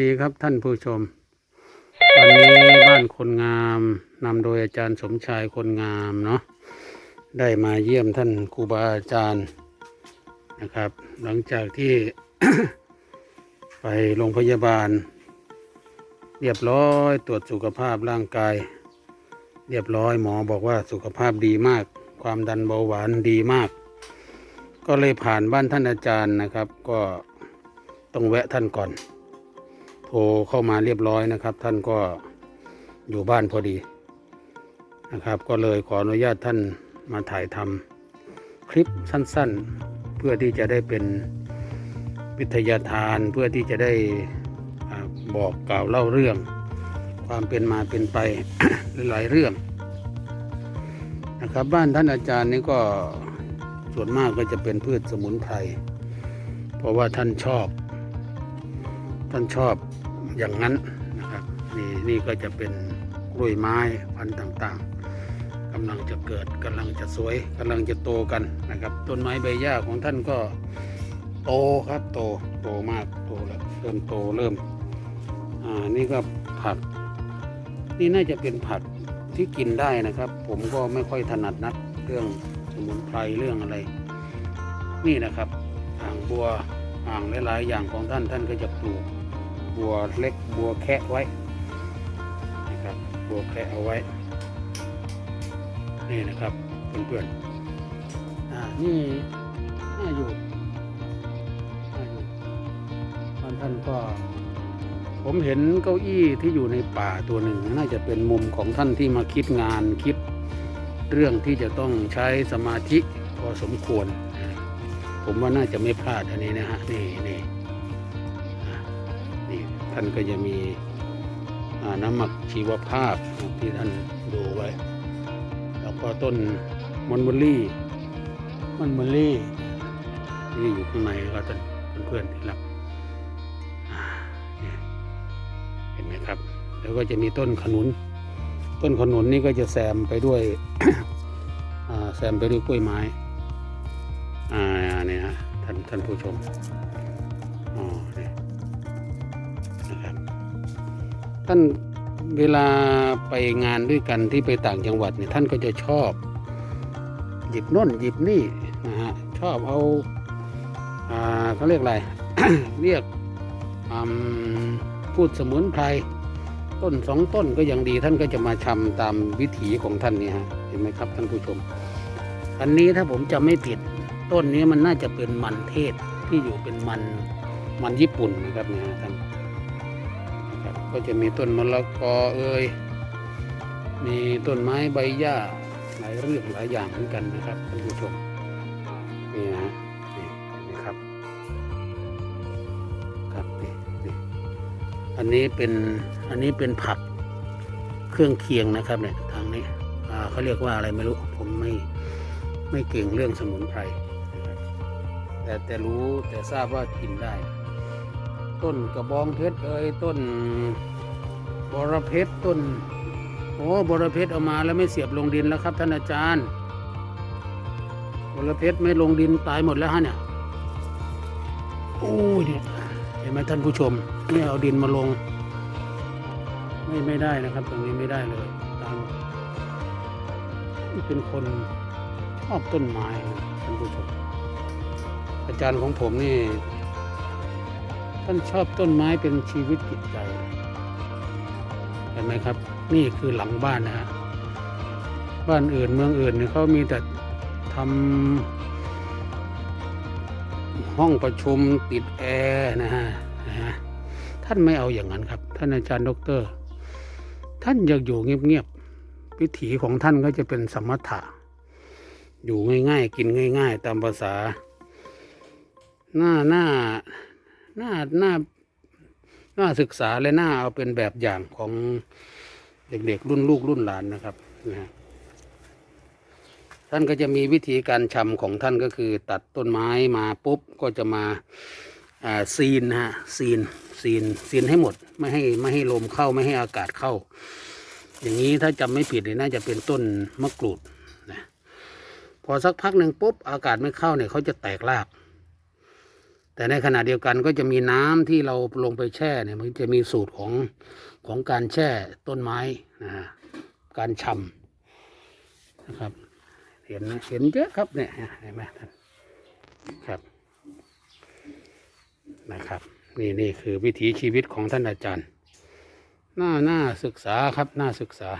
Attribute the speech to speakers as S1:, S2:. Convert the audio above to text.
S1: ดีครับท่านผู้ชม วันนี้บ้านคนงามนำโดยอาจารย์สมชายคนงามเนาะได้มาเยี่ยมท่านครูบาอาจารย์นะครับ หลังจากที่ ไปโรงพยาบาล เรียบร้อยตรวจสุขภาพร่างกาย เรียบร้อยหมอบอกว่าสุขภาพดีมาก ความดันเบาหวานดีมาก ก็เลยผ่านบ้านท่านอาจารย์นะครับ ก็ต้องแวะท่านก่อน รเข้ามาเรียบร้อยนะครับ ท่านก็อยู่บ้านพอดีนะครับ ก็เลยขออนุญาตท่านมาถ่ายทำคลิปสั้นๆ เพื่อที่จะได้เป็นวิทยาทานเพื่อที่จะได้บอกกล่าวเล่าเรื่อง ความเป็นมาเป็นไปหลายเรื่องนะครับ บ้านท่านอาจารย์นี่ก็ส่วนมากก็จะเป็นพืชสมุนไพรเพราะว่าท่านชอบ ท่านชอบ อย่างนั้นนะครับนี่นี่ก็จะเป็นกล้วยไม้พันธุ์ต่างๆกำลังจะเกิดกำลังจะสวยกำลังจะโตกันนะครับ ต้นไม้ใบหญ้าของท่านก็โตครับโตโตมากโตแล้วเริ่มโตเริ่มอ่านี่ก็ผัก นี่น่าจะเป็นผักที่กินได้นะครับ ผมก็ไม่ค่อยถนัดนักเรื่องสมุนไพรเรื่องอะไร นี่นะครับอ่างบัวอ่างหลายๆอย่างของท่านท่านก็จะปลูก บัวเล็กบัวแคะไว้นะครับบัวแคะเอาไว้ นี่นะครับเพื่อนๆอ่านี่น่าอยู่น่าอยู่ท่านท่านก็ ผมเห็นเก้าอี้ที่อยู่ในป่าตัวหนึ่ง น่าจะเป็นมุมของท่านที่มาคิดงานคิดเรื่องที่จะต้องใช้สมาธิพอสมควร ผมว่าน่าจะไม่พลาดอันนี้นะฮะนี่นี่ ท่านก็จะมีน้ำหมักชีวภาพที่ท่านดูไว้ แล้วก็ต้นมอนเบอรี่มอนเบอรี่ที่อยู่ข้างในก็ท่านเพื่อนๆที่รักเห็นไหมครับ แล้วก็จะมีต้นขนุน ต้นขนุนนี่ก็จะแซมไปด้วยแซมไปด้วยกล้วยไม้อ่าเนี่ยฮะท่านท่านผู้ชม ท่านเวลาไปงานด้วยกันที่ไปต่างจังหวัดเนี่ยท่านก็จะชอบ หยิบน่นหยิบนี่นะฮะชอบเอาอ่าเขาเรียกอะไร เรียกพูดสมุนไพรต้นสองต้นก็ยังดีท่านก็จะมาชำตามวิถีของท่านเนี่ยฮะเห็นไหมครับท่านผู้ชม อันนี้ถ้าผมจำไม่ผิดต้นนี้มันน่าจะเป็นมันเทศที่อยู่เป็นมันมันญี่ปุ่นนะครับเนี่ยท่าน ก็จะมีต้นมะละกอเอ่ยมีต้นไม้ใบหญ้าหลายเรื่องหลายอย่างเหมือนกันนะครับท่านผู้ชมนี่นะนี่นะครับครับนี่นี่อันนี้เป็นอันนี้เป็นผักเครื่องเคียงนะครับเนี่ยทางนี้เขาเรียกว่าอะไรไม่รู้ผมไม่ไม่เก่งเรื่องสมุนไพรแต่แต่รู้แต่ทราบว่ากินได้ ต้นกระบองเพชรเอ้ยต้นบรเพชรต้นโอ้บรเพชรเอามาแล้วไม่เสียบลงดินแล้วครับท่านอาจารย์บรเพชรไม่ลงดินตายหมดแล้วฮะเนี่ยโอ้ยเนี่ยเห็นไหมท่านผู้ชมเนี่เอาดินมาลง ไม่ไม่ได้นะครับ ตรงนี้ไม่ได้เลยตามเป็นคนชอบต้นไม้ท่านผู้ชมอาจารย์ของผมนี่ ท่านชอบต้นไม้เป็นชีวิตจิตใจเห็นไหมครับ นี่คือหลังบ้านนะฮะบ้านอื่นเมืองอื่นเนี่ยเขามีแต่ทำห้องประชุมติดแอร์นะฮะท่านไม่เอาอย่างนั้นครับ ท่านอาจารย์ดอกเตอรท่านอยากอยู่เงียบๆวิถีของท่านก็จะเป็นสมถะ อยู่ง่ายๆ กินง่าย ๆ ตามภาษา หน้าหน้า น้าน้าน้าศึกษาและน้าเอาเป็นแบบอย่างของเด็กๆรุ่นลูกรุ่นหลานนะครับนะท่านก็จะมีวิธีการชำของท่านก็คือ ตัดต้นไม้มาปุ๊บก็จะมาซีนนะฮะซีนซีนซีนให้หมด ไม่ให้ไม่ให้ลมเข้าไม่ให้อากาศเข้า อย่างนี้ถ้าจำไม่ผิดเนี่ยน่าจะเป็นต้นมะกรูดนะพอสักพักหนึ่งปุ๊บอากาศไม่เข้าเนี่ยเขาจะแตกราก แต่ในขณะเดียวกันก็จะมีน้ำที่เราลงไปแช่เนี่ยมันจะมีสูตรของของการแช่ต้นไม้นะการชำนะครับ เห็นเห็นเยอะครับเนี่ยเห็นไหมท่านครับนะครับ นี่นี่คือวิถีชีวิตของท่านอาจารย์น่าน่าศึกษาครับน่าศึกษา